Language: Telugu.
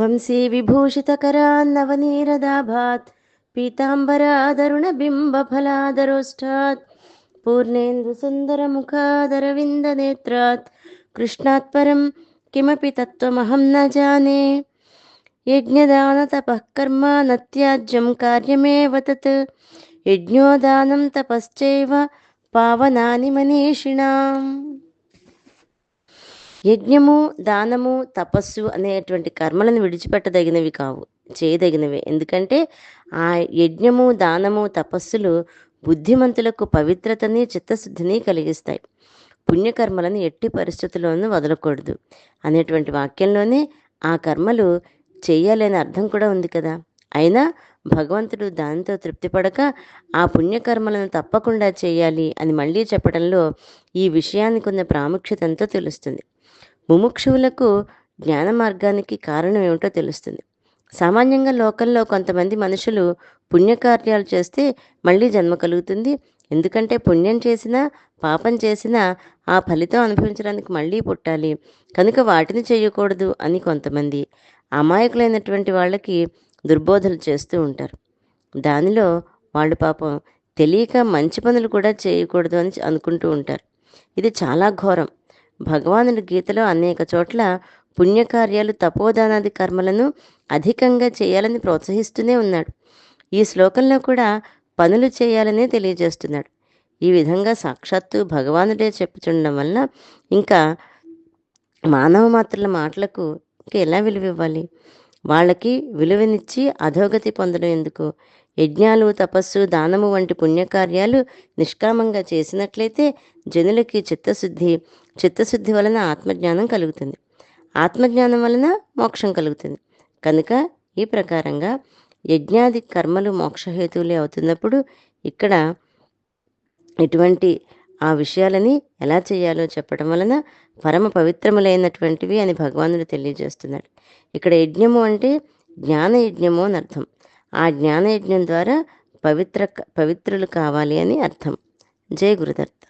వంశీ విభూషితకరాన్నవనీరదాభాత్ పీతాంబరాదరుణబింబఫలాదరోష్టాత్ पूर्णेन्दुसुन्दरमुखादरविन्दनेत्रात् कृष्णात् परं किमपि तत्त्वमहं न जाने यज्ञदानतपः कर्म न त्याज्यं कार्यमेव तत् यज्ञोदानं तपश्चैव पावनानि मनीषिणाम् యజ్ఞము దానము తపస్సు అనేటువంటి కర్మలను విడిచిపెట్టదగినవి కావు చేయదగినవి. ఎందుకంటే ఆ యజ్ఞము దానము తపస్సులు బుద్ధిమంతులకు పవిత్రతని చిత్తశుద్ధిని కలిగిస్తాయి. పుణ్యకర్మలను ఎట్టి పరిస్థితుల్లోనూ వదలకూడదు అనేటువంటి వాక్యంలోనే ఆ కర్మలు చేయాలనే అర్థం కూడా ఉంది కదా. అయినా భగవంతుడు దానితో తృప్తిపడక ఆ పుణ్యకర్మలను తప్పకుండా చేయాలి అని మళ్ళీ చెప్పడంలో ఈ విషయానికి ఉన్న ప్రాముఖ్యత ఎంతో తెలుస్తుంది. ముముక్షువులకు జ్ఞాన మార్గానికి కారణం ఏమిటో తెలుస్తుంది. సామాన్యంగా లోకల్లో కొంతమంది మనుషులు పుణ్యకార్యాలు చేస్తే మళ్ళీ జన్మ కలుగుతుంది. ఎందుకంటే పుణ్యం చేసినా పాపం చేసినా ఆ ఫలితం అనుభవించడానికి మళ్ళీ పుట్టాలి. కనుక వాటిని చేయకూడదు అని కొంతమంది అమాయకులైనటువంటి వాళ్ళకి దుర్బోధలు చేస్తూ ఉంటారు. దానిలో వాళ్ళు పాపం తెలియక మంచి పనులు కూడా చేయకూడదు అని అనుకుంటూ ఉంటారు. ఇది చాలా ఘోరం. భగవానుడు గీతలో అనేక చోట్ల పుణ్యకార్యాలు తపోదానాది కర్మలను అధికంగా చేయాలని ప్రోత్సహిస్తూనే ఉన్నాడు. ఈ శ్లోకంలో కూడా పనులు చేయాలనే తెలియజేస్తున్నాడు. ఈ విధంగా సాక్షాత్తు భగవానుడే చెప్పుచుండడం వల్ల ఇంకా మానవ మాత్రల మాటలకు ఇంకా ఎలా విలువ ఇవ్వాలి వాళ్ళకి విలువనిచ్చి అధోగతి పొందడం ఎందుకు? యజ్ఞాలు తపస్సు దానము వంటి పుణ్యకార్యాలు నిష్కామంగా చేసినట్లయితే జనులకి చిత్తశుద్ధి చిత్తశుద్ధి వలన ఆత్మజ్ఞానం కలుగుతుంది. ఆత్మజ్ఞానం వలన మోక్షం కలుగుతుంది. కనుక ఈ ప్రకారంగా యజ్ఞాది కర్మలు మోక్షహేతువులే అవుతున్నప్పుడు ఇక్కడ ఇటువంటి ఆ విషయాలని ఎలా చేయాలో చెప్పడం వలన పరమ పవిత్రములైనటువంటివి అని భగవానుడు తెలియజేస్తున్నాడు. ఇక్కడ యజ్ఞము అంటే జ్ఞాన యజ్ఞము అని అర్థం. ఆ జ్ఞాన యజ్ఞం ద్వారా పవిత్ర పవిత్రులు కావాలి అని అర్థం. జయ గురుదత్.